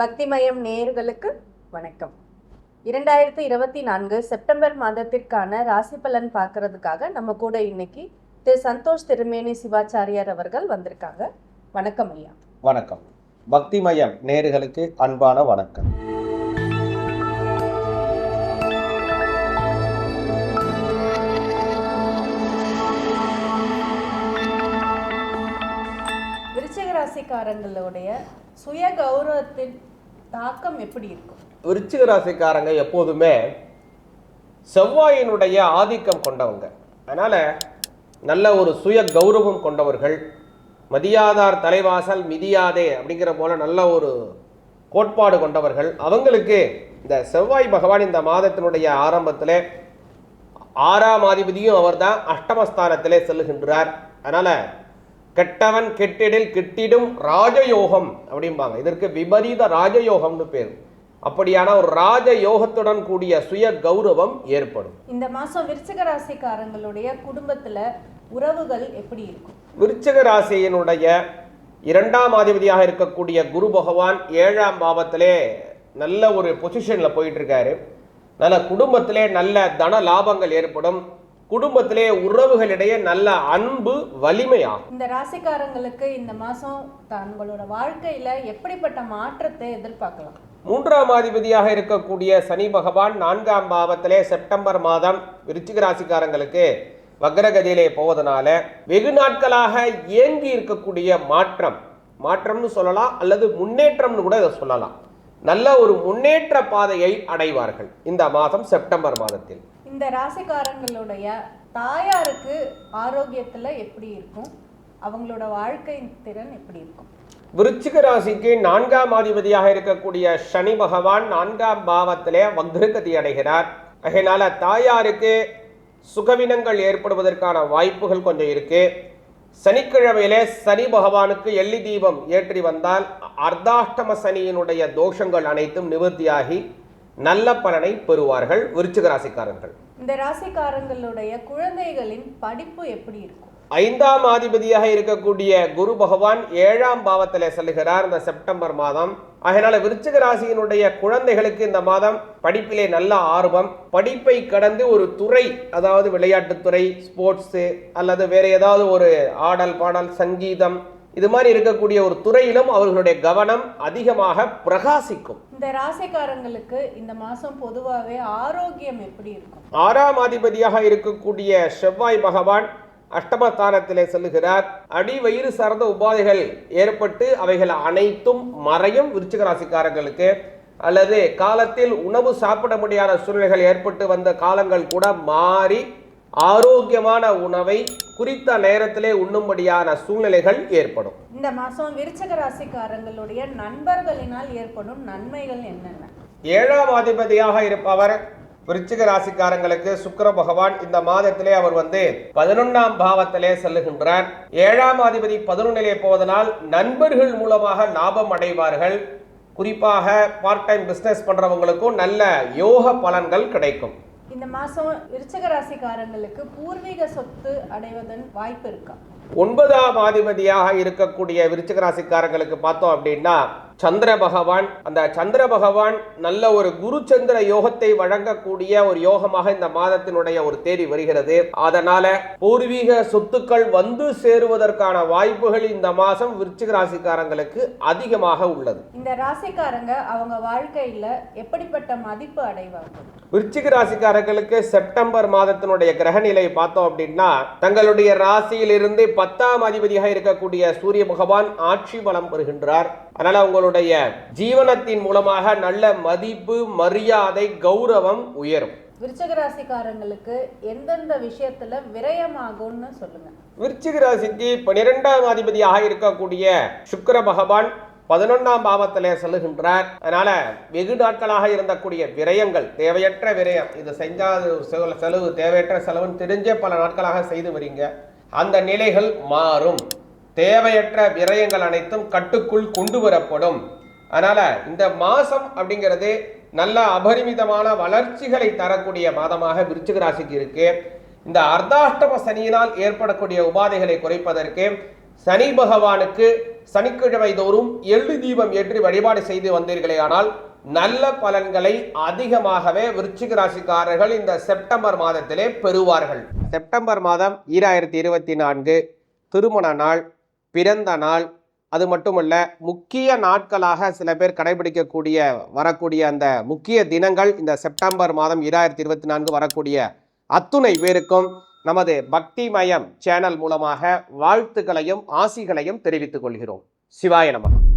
பக்திமயம் நேயர்களுக்கு வணக்கம். இரண்டாயிரத்தி இருபத்தி நான்கு செப்டம்பர் மாதத்திற்கான ராசி பலன் பார்க்கறதுக்காக நம்ம கூட இன்னைக்கு திரு சந்தோஷ் திருமேனி சிவாச்சாரியார் அவர்கள் வந்திருக்காங்க. வணக்கம் ஐயா. வணக்கம். பக்திமயம் நேர்களுக்கு அன்பான வணக்கம். விருச்சிக ராசிக்காரங்களுடைய சுய கௌரவத்தின் தாக்கம் எப்படி இருக்கும்? விருச்சிக ராசிக்காரங்க எப்போதுமே செவ்வாயினுடைய ஆதிக்கம் கொண்டவங்க. அதனால நல்ல ஒரு சுய கௌரவம் கொண்டவர்கள் மதியாதார் தலைவாசல் மிதியாதே அப்படிங்கிற போல நல்ல ஒரு கோட்பாடு கொண்டவர்கள். அவங்களுக்கு இந்த செவ்வாய் பகவான் இந்த மாதத்தினுடைய ஆரம்பத்தில் ஆறாம் அதிபதியும் அவர்தான் அஷ்டமஸ்தானத்திலே செல்லுகின்றார். அதனால கெட்டவன் கெட்டிடில் கிட்டிடும் ராஜயோகம் அப்படிம்பாங்க. இதற்கு விபரீத ராஜயோகம்னு பேர். அப்படியான ஒரு ராஜயோகத்துடன் கூடிய சுய கௌரவம் ஏற்படும். இந்த மாசம் விருச்சிக ராசிக்காரங்களுடைய குடும்பத்துல உறவுகள் எப்படி இருக்கும்? விருச்சிக ராசியினுடைய இரண்டாம் அதிபதியாக இருக்கக்கூடிய குரு பகவான் ஏழாம் பாவத்திலே நல்ல ஒரு பொசிஷனில் போயிட்டு இருக்காரு நல்ல குடும்பத்திலே நல்ல தன லாபங்கள் ஏற்படும். குடும்பத்திலே உறவுகளிடையே நல்ல அன்பு வலிமையாகும். இந்த ராசிக்காரங்களுக்கு இந்த மாசம் தங்களோட வாழ்க்கையில எப்படிப்பட்ட மாற்றத்தை எதிர்பார்க்கலாம்? மூன்றாம் அதிபதியாக இருக்கக்கூடிய சனி பகவான் நான்காம் பாவத்திலே செப்டம்பர் மாதம் விருச்சிக ராசிக்காரங்களுக்கு வக்ரகதியிலே போவதனால வெகு நாட்களாக ஏங்கி இருக்கக்கூடிய மாற்றம். மாற்றம்னு சொல்லலாம் அல்லது முன்னேற்றம்னு கூட இதை சொல்லலாம். நல்ல ஒரு முன்னேற்ற பாதையை அடைவார்கள் இந்த மாதம் செப்டம்பர் மாதத்தில். இந்த ராசிக்காரங்களுடைய தாயாருக்கு ஆரோக்கியத்துல எப்படி இருக்கும்? அவங்களோட வாழ்க்கை திறன் எப்படி இருக்கும்? விருச்சிக ராசிக்கு நான்காம் அதிபதியாக இருக்கக்கூடிய சனி பகவான் நான்காம் பாவத்திலே வக்ரகதி அடைகிறார். அதனால தாயாருக்கு சுகவினங்கள் ஏற்படுவதற்கான வாய்ப்புகள் கொஞ்சம் இருக்கு. சனிக்கிழமையிலே சனி பகவானுக்கு எள்ளி தீபம் ஏற்றி வந்தால் அர்த்தாஷ்டம சனியினுடைய தோஷங்கள் அனைத்தும் நிவர்த்தியாகி நல்ல பலனை பெறுவார்கள் விருச்சிக ராசிக்காரர்கள். இந்த ராசிக்காரங்களுடைய குழந்தைகளின் படிப்பு எப்படி இருக்கும்? ஐந்தாம் ஆதிபதியாக இருக்கக்கூடிய குரு பகவான் ஏழாம் பாவத்தில் செல்கிறார் இந்த செப்டம்பர் மாதம். அதனால விருச்சிக ராசியினுடைய குழந்தைகளுக்கு இந்த மாதம் படிப்பிலே நல்ல ஆர்வம். படிப்பை கடந்து ஒரு துறை அதாவது விளையாட்டுத்துறை ஸ்போர்ட்ஸு அல்லது வேற ஏதாவது ஒரு ஆடல் பாடல் சங்கீதம் இது மாதிரி இருக்கக்கூடிய ஒரு துறையிலும் அவர்களுடைய கவனம் அதிகமாக பிரகாசிக்கும். இந்த ராசிக்காரங்களுக்கு இந்த மாசம் பொதுவாகவே ஆரோக்கியம் எப்படி இருக்கும்? ஆறாம் அதிபதியாக இருக்கக்கூடிய செவ்வாய் பகவான் அஷ்டமஸ்தானத்திலே செல்லுகிறார். அடி வயிறு சார்ந்த உபாதைகள் ஏற்பட்டு அவைகள் அனைத்தும் மறையும் விருச்சிக ராசிக்காரர்களுக்கு. அல்லது காலத்தில் உணவு சாப்பிட முடியாத சூழ்நிலைகள் ஏற்பட்டு வந்த காலங்கள் கூட மாறி ஆரோக்கியமான உணவை குறித்த நேரத்திலே உண்ணும்படியான சூழ்நிலைகள் ஏற்படும். இந்த மாசம் விருச்சக ராசிக்காரங்களுடைய நண்பர்களினால் ஏற்படும் நன்மைகள் என்னென்ன? ஏழாம் அதிபதியாக இருப்பவர் விருச்சிக ராசிக்காரங்களுக்கு சுக்கிர பகவான். இந்த மாதத்திலே அவர் வந்து பதினொன்னாம் பாவத்திலே செல்லுகின்றார். ஏழாம் அதிபதி பதினொன்னிலே போவதனால் நண்பர்கள் மூலமாக லாபம் அடைவார்கள். குறிப்பாக பார்ட் டைம் பிசினஸ் பண்றவங்களுக்கும் நல்ல யோக பலன்கள் கிடைக்கும். இந்த மாதம் விருச்சக ராசிக்காரங்களுக்கு பூர்வீக சொத்து அடைவதன் வாய்ப்பு இருக்கா? ஒன்பதாம் அதிபதியாக இருக்கக்கூடிய விருச்சிக ராசிக்காரங்களுக்கு பார்த்தோம் அப்படின்னா சந்திர பகவான் அந்த சந்திர பகவான் நல்ல ஒரு குரு சந்திர யோகத்தை வழங்கக்கூடிய ஒரு யோகமாக இந்த மாதத்தினுடைய ஒரு தேதி வருகிறது. அதனால பூர்வீக சொத்துக்கள் வந்து சேருவதற்கான வாய்ப்புகள் இந்த மாதம் விருச்சிக ராசிக்காரங்களுக்கு அதிகமாக உள்ளது. இந்த ராசிக்காரங்க அவங்க வாழ்க்கையில எப்படிப்பட்ட மதிப்பு அடைவாங்க? விருச்சிக ராசிக்காரர்களுக்கு செப்டம்பர் மாதத்தினுடைய கிரகநிலை பார்த்தோம் அப்படின்னா தங்களுடைய ராசியிலிருந்து பத்தாம் அதிபதியாக இருக்கக்கூடிய சூரிய பகவான் ஆட்சி பலம் பெறுகின்றார். அதனால உங்களுடைய ஜீவனத்தின் மூலமாக நல்ல மதிப்பு மரியாதை கௌரவம் உயரும். விருச்சக ராசிக்காரங்களுக்கு எந்தெந்த விஷயத்துல விரயமாகும்னு சொல்லுங்க. விருச்சிக ராசிக்கு பனிரெண்டாம் அதிபதியாக இருக்கக்கூடிய சுக்கிர பகவான் பதினொன்றாம் பாவத்திலே செல்லுகின்றார். அதனால வெகு நாட்களாக இருந்தக்கூடிய விரயங்கள் தேவையற்ற விரயம் இது செஞ்சா அது செலவு- செலவு தேவையற்ற செலவுன்னு தெரிஞ்சே பல நாட்களாக செய்து வரீங்க அந்த நிலைகள் மாறும். தேவையற்ற விரயங்கள் அனைத்தும் கட்டுக்குள் கொண்டு வரப்படும். அதனால் இந்த மாதம் அப்படிங்கிறது நல்ல அபரிமிதமான வளர்ச்சிகளை தரக்கூடிய மாதமாக விருச்சிக ராசிக்கு இருக்கு. இந்த அர்த்தாஷ்டம சனியினால் ஏற்படக்கூடிய உபாதைகளை குறைப்பதற்கு சனி பகவானுக்கு சனிக்கிழமை தோறும் எள்ளு தீபம் ஏற்றி வழிபாடு செய்து வந்தீர்களே ஆனால் நல்ல பலன்களை அதிகமாகவே விருச்சிக ராசிக்காரர்கள் இந்த செப்டம்பர் மாதத்திலே பெறுவார்கள். செப்டம்பர் மாதம் ஈராயிரத்தி இருபத்தி நான்கு திருமண நாள் பிறந்த நாள் அது மட்டுமல்ல முக்கிய நாட்களாக சில பேர் கடைபிடிக்கக்கூடிய வரக்கூடிய அந்த முக்கிய தினங்கள் இந்த செப்டம்பர் மாதம் ஈராயிரத்தி இருபத்தி நான்கு வரக்கூடிய அத்துணை பேருக்கும் நமது பக்திமயம் சேனல் மூலமாக வாழ்த்துக்களையும் ஆசிகளையும் தெரிவித்துக் கொள்கிறோம். சிவாய நமகம்